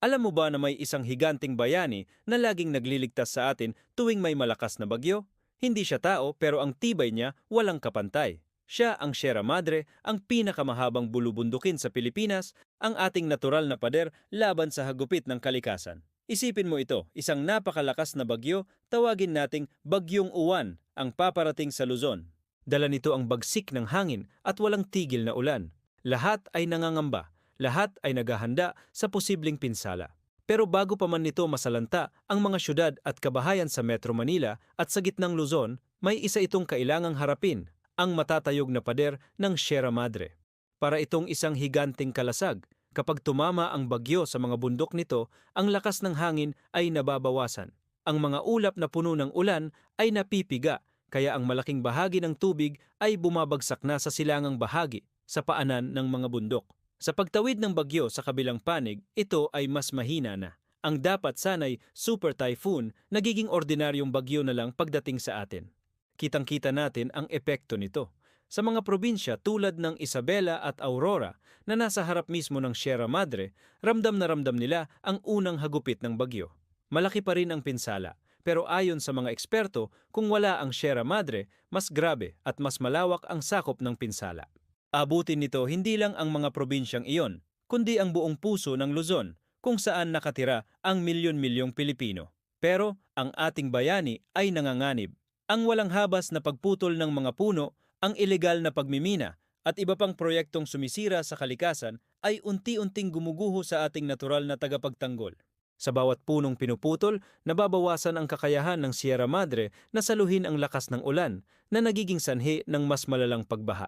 Alam mo ba na may isang higanting bayani na laging nagliligtas sa atin tuwing may malakas na bagyo? Hindi siya tao pero ang tibay niya walang kapantay. Siya ang Sierra Madre, ang pinakamahabang bulubundukin sa Pilipinas, ang ating natural na pader laban sa hagupit ng kalikasan. Isipin mo ito, isang napakalakas na bagyo, tawagin nating Bagyong Uwan ang paparating sa Luzon. Dala nito ang bagsik ng hangin at walang tigil na ulan. Lahat ay nangangamba, lahat ay naghahanda sa posibleng pinsala. Pero bago pa man nito masalanta ang mga syudad at kabahayan sa Metro Manila at sa gitnang Luzon, may isa itong kailangang harapin, ang matatayog na pader ng Sierra Madre. Para itong isang higanting kalasag, kapag tumama ang bagyo sa mga bundok nito, ang lakas ng hangin ay nababawasan. Ang mga ulap na puno ng ulan ay napipiga, kaya ang malaking bahagi ng tubig ay bumabagsak na sa silangang bahagi sa paanan ng mga bundok. Sa pagtawid ng bagyo sa kabilang panig, ito ay mas mahina na. Ang dapat sanay super typhoon, nagiging ordinaryong bagyo na lang pagdating sa atin. Kitang-kita natin ang epekto nito. Sa mga probinsya tulad ng Isabela at Aurora na nasa harap mismo ng Sierra Madre, ramdam na ramdam nila ang unang hagupit ng bagyo. Malaki pa rin ang pinsala, pero ayon sa mga eksperto, kung wala ang Sierra Madre, mas grabe at mas malawak ang sakop ng pinsala. Abutin nito hindi lang ang mga probinsyang iyon, kundi ang buong puso ng Luzon, kung saan nakatira ang milyon-milyong Pilipino. Pero ang ating bayani ay nanganganib. Ang walang habas na pagputol ng mga puno, ang ilegal na pagmimina, at iba pang proyektong sumisira sa kalikasan ay unti-unting gumuguho sa ating natural na tagapagtanggol. Sa bawat punong pinuputol, nababawasan ang kakayahan ng Sierra Madre na saluhin ang lakas ng ulan na nagiging sanhi ng mas malalang pagbaha.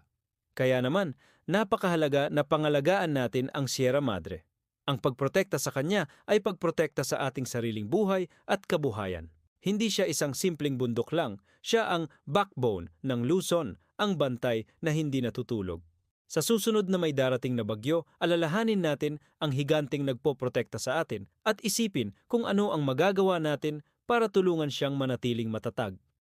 Kaya naman, napakahalaga na pangalagaan natin ang Sierra Madre. Ang pagprotekta sa kanya ay pagprotekta sa ating sariling buhay at kabuhayan. Hindi siya isang simpleng bundok lang, siya ang backbone ng Luzon, ang bantay na hindi natutulog. Sa susunod na may darating na bagyo, alalahanin natin ang higanting nagpoprotekta sa atin at isipin kung ano ang magagawa natin para tulungan siyang manatiling matatag.